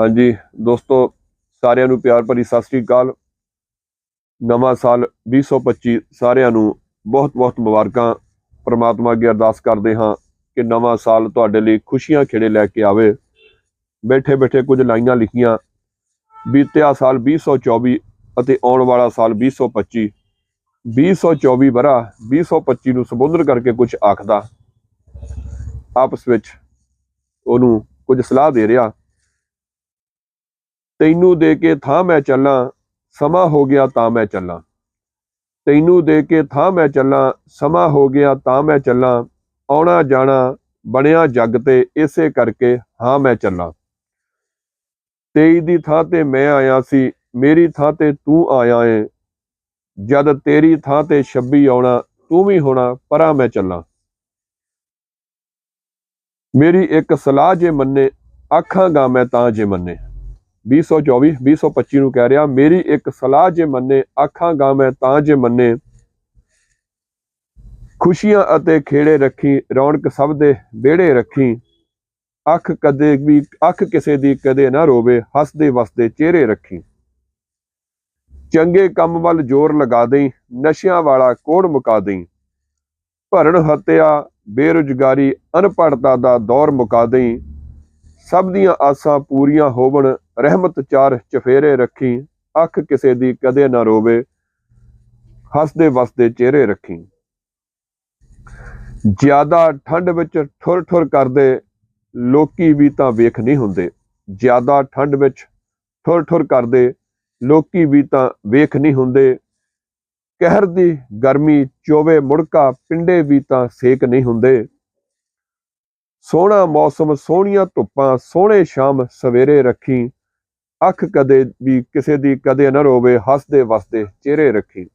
ਹਾਂਜੀ, ਦੋਸਤੋ, ਸਾਰਿਆਂ ਨੂੰ ਪਿਆਰ ਭਰੀ ਸਤਿ ਸ੍ਰੀ ਅਕਾਲ। ਨਵਾਂ ਸਾਲ 2025 ਸਾਰਿਆਂ ਨੂੰ ਬਹੁਤ-ਬਹੁਤ ਮੁਬਾਰਕਾਂ। ਪ੍ਰਮਾਤਮਾ ਅੱਗੇ ਅਰਦਾਸ ਕਰਦੇ ਹਾਂ ਕਿ ਨਵਾਂ ਸਾਲ ਤੁਹਾਡੇ ਲਈ ਖੁਸ਼ੀਆਂ ਖੇੜੇ ਲੈ ਕੇ ਆਵੇ। ਬੈਠੇ-ਬੈਠੇ ਕੁਝ ਲਾਈਨਾਂ ਲਿਖੀਆਂ। ਬੀਤਿਆ ਸਾਲ 2024 ਅਤੇ ਆਉਣ ਵਾਲਾ ਸਾਲ 2025 2024 ਬਰਾ 2025 ਨੂੰ ਸੰਬੋਧਨ ਕਰਕੇ ਕੁਝ ਆਖਦਾ। ਆਪਸ ਵਿੱਚ ਉਹਨੂੰ ਕੁਝ ਸਲਾਹ ਦੇ ਰਿਹਾ। ਤੈਨੂੰ ਦੇ ਕੇ ਥਾਂ ਮੈਂ ਚੱਲਾਂ, ਸਮਾਂ ਹੋ ਗਿਆ ਤਾਂ ਮੈਂ ਚੱਲਾਂ। ਤੈਨੂੰ ਦੇ ਕੇ ਥਾਂ ਮੈਂ ਚੱਲਾਂ, ਸਮਾਂ ਹੋ ਗਿਆ ਤਾਂ ਮੈਂ ਚੱਲਾਂ, ਆਉਣਾ ਜਾਣਾ, ਬਣਿਆ ਜੱਗ ਤੇ ਇਸੇ ਕਰਕੇ ਹਾਂ ਮੈਂ ਚੱਲਾਂ। ਤੇਈ ਦੀ ਥਾਂ ਤੇ ਮੈਂ ਆਇਆ ਸੀ, ਮੇਰੀ ਥਾਂ ਤੇ ਤੂੰ ਆਇਆ ਏ। ਜਦ ਤੇਰੀ ਥਾਂ ਤੇ 26 ਆਉਣਾ, ਤੂੰ ਵੀ ਹੋਣਾ, ਪਰਾਂ ਮੈਂ ਚੱਲਾਂ। ਮੇਰੀ ਇੱਕ ਸਲਾਹ ਜੇ ਮੰਨੇ ਆਖਾਂਗਾ ਮੈਂ ਤਾਂ ਜੇ ਮੰਨੇ। 2024 2025 ਨੂੰ ਕਹਿ ਰਿਹਾ, ਮੇਰੀ ਇੱਕ ਸਲਾਹ ਜੇ ਮੰਨੇ ਆਖਾਂਗਾ ਮੈਂ ਤਾਂ ਜੇ ਮੰਨੇ। ਖੁਸ਼ੀਆਂ ਅਤੇ ਖੇੜੇ ਰੱਖੀ, ਰੌਣਕ ਸਭ ਦੇ ਵਿਹੜੇ ਰੱਖੀ। ਅੱਖ ਕਦੇ ਵੀ, ਅੱਖ ਕਿਸੇ ਦੀ ਕਦੇ ਨਾ ਰੋਵੇ, ਹੱਸਦੇ ਵਸਦੇ ਚਿਹਰੇ ਰੱਖੀ। ਚੰਗੇ ਕੰਮ ਵੱਲ ਜ਼ੋਰ ਲਗਾ ਦੇਈ, ਨਸ਼ਿਆਂ ਵਾਲਾ ਕੋੜ ਮੁਕਾ ਦੇਈ। ਭਰਨ ਹੱਤਿਆ, ਬੇਰੁਜ਼ਗਾਰੀ ਅਨਪੜਤਾ ਦਾ ਦੌਰ ਮੁਕਾ ਦੇਈ। ਸਭ ਦੀਆਂ ਆਸਾਂ ਪੂਰੀਆਂ ਹੋਵਣ, ਰਹਿਮਤ ਚਾਰ ਚਫੇਰੇ ਰੱਖੀ, ਅੱਖ ਕਿਸੇ ਦੀ ਕਦੇ ਨਾ ਰੋਵੇ, ਹੱਸਦੇ ਵਸਦੇ ਚਿਹਰੇ ਰੱਖੀ। ਜ਼ਿਆਦਾ ਠੰਡ ਵਿੱਚ ਠੁਰ ਠੁਰ ਕਰਦੇ, ਲੋਕੀ ਵੀ ਤਾਂ ਵੇਖ ਨਹੀਂ ਹੁੰਦੇ। ਜ਼ਿਆਦਾ ਠੰਡ ਵਿੱਚ ਠੁਰ ਠੁਰ ਕਰਦੇ, ਲੋਕੀ ਵੀ ਤਾਂ ਵੇਖ ਨਹੀਂ ਹੁੰਦੇ। ਕਹਿਰ ਦੀ ਗਰਮੀ ਚੋਵੇ ਮੁੜਕਾ, ਪਿੰਡੇ ਵੀ ਤਾਂ ਸੇਕ ਨਹੀਂ ਹੁੰਦੇ। ਸੋਹਣਾ ਮੌਸਮ, ਸੋਹਣੀਆਂ ਧੁੱਪਾਂ, ਸੋਹਣੇ ਸ਼ਾਮ ਸਵੇਰੇ ਰੱਖੀ। ਅੱਖ ਕਦੇ ਵੀ ਕਿਸੇ ਦੀ ਕਦੇ ਨਾ ਰੋਵੇ, ਹੱਸਦੇ ਵਸਦੇ ਚਿਹਰੇ ਰੱਖੀ।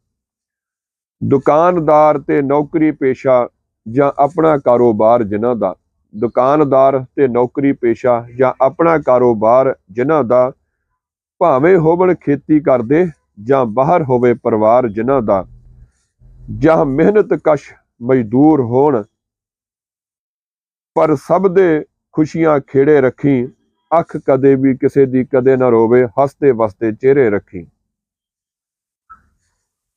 ਦੁਕਾਨਦਾਰ ਤੇ ਨੌਕਰੀ ਪੇਸ਼ਾ ਜਾਂ ਆਪਣਾ ਕਾਰੋਬਾਰ ਜਿਨ੍ਹਾਂ ਦਾ। ਦੁਕਾਨਦਾਰ ਤੇ ਨੌਕਰੀ ਪੇਸ਼ਾ ਜਾਂ ਆਪਣਾ ਕਾਰੋਬਾਰ ਜਿਨ੍ਹਾਂ ਦਾ ਭਾਵੇਂ ਹੋਵਣ ਖੇਤੀ ਕਰਦੇ ਜਾਂ ਬਾਹਰ ਹੋਵੇ ਪਰਿਵਾਰ ਜਿਨ੍ਹਾਂ ਦਾ। ਜਾਂ ਮਿਹਨਤ ਕਸ਼ ਮਜ਼ਦੂਰ ਹੋਣ ਪਰ ਸਭ ਦੇ ਖੁਸ਼ੀਆਂ ਖੇੜੇ ਰੱਖੀ, ਅੱਖ ਕਦੇ ਵੀ ਕਿਸੇ ਦੀ ਕਦੇ ਨਾ ਰੋਵੇ, ਹੱਸਦੇ ਵਸਦੇ ਚਿਹਰੇ ਰੱਖੀ।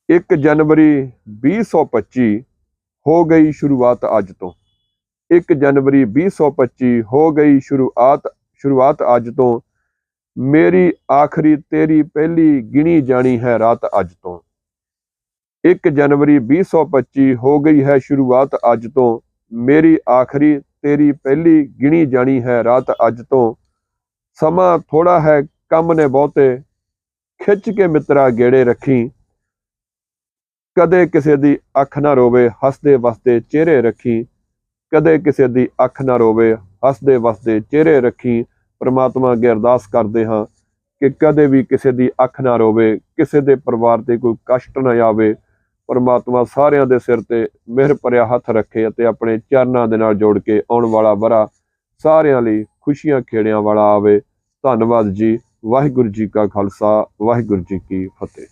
1 ਜਨਵਰੀ 2025 ਹੋ ਗਈ ਸ਼ੁਰੂਆਤ ਅੱਜ ਤੋਂ। 1 ਜਨਵਰੀ 2025 ਹੋ ਗਈ ਸ਼ੁਰੂਆਤ ਸ਼ੁਰੂਆਤ ਅੱਜ ਤੋਂ। ਮੇਰੀ ਆਖਰੀ, ਤੇਰੀ ਪਹਿਲੀ ਗਿਣੀ ਜਾਣੀ ਹੈ ਰਾਤ ਅੱਜ ਤੋਂ। 1 ਜਨਵਰੀ 2025 ਹੋ ਗਈ ਹੈ ਸ਼ੁਰੂਆਤ ਅੱਜ ਤੋਂ। ਮੇਰੀ ਆਖਰੀ ਤੇਰੀ ਪਹਿਲੀ ਗਿਣੀ ਜਾਣੀ ਹੈ ਰਾਤ ਅੱਜ ਤੋਂ। ਸਮਾਂ ਥੋੜਾ ਹੈ, ਕੰਮ ਨੇ ਬਹੁਤੇ। ਖਿੱਚ ਕੇ ਮਿੱਤਰਾ ਗੇੜੇ ਰੱਖੀ। ਕਦੇ ਕਿਸੇ ਦੀ ਅੱਖ ਨਾ ਰੋਵੇ, ਹੱਸਦੇ ਵਸਦੇ ਚਿਹਰੇ ਰੱਖੀ। ਕਦੇ ਕਿਸੇ ਦੀ ਅੱਖ ਨਾ ਰੋਵੇ, ਹੱਸਦੇ ਵਸਦੇ ਚਿਹਰੇ ਰੱਖੀ। ਪ੍ਰਮਾਤਮਾ ਅੱਗੇ ਅਰਦਾਸ ਕਰਦੇ ਹਾਂ ਕਿ ਕਦੇ ਵੀ ਕਿਸੇ ਦੀ ਅੱਖ ਨਾ ਰੋਵੇ, ਕਿਸੇ ਦੇ ਪਰਿਵਾਰ ਤੇ ਕੋਈ ਕਸ਼ਟ ਨਾ ਆਵੇ। ਪਰਮਾਤਮਾ ਸਾਰਿਆਂ ਦੇ ਸਿਰ ਤੇ ਮਿਹਰ ਭਰਿਆ ਹੱਥ ਰੱਖੇ ਅਤੇ ਆਪਣੇ ਚਰਨਾਂ ਦੇ ਨਾਲ ਜੋੜ ਕੇ ਆਉਣ ਵਾਲਾ ਬਰਾ ਸਾਰਿਆਂ ਲਈ ਖੁਸ਼ੀਆਂ ਖੇੜਿਆਂ ਵਾਲਾ ਆਵੇ। ਧੰਨਵਾਦ ਜੀ। ਵਾਹਿਗੁਰੂ ਜੀ ਕਾ ਖਾਲਸਾ। ਵਾਹਿਗੁਰੂ ਜੀ ਕੀ ਫਤਿਹ।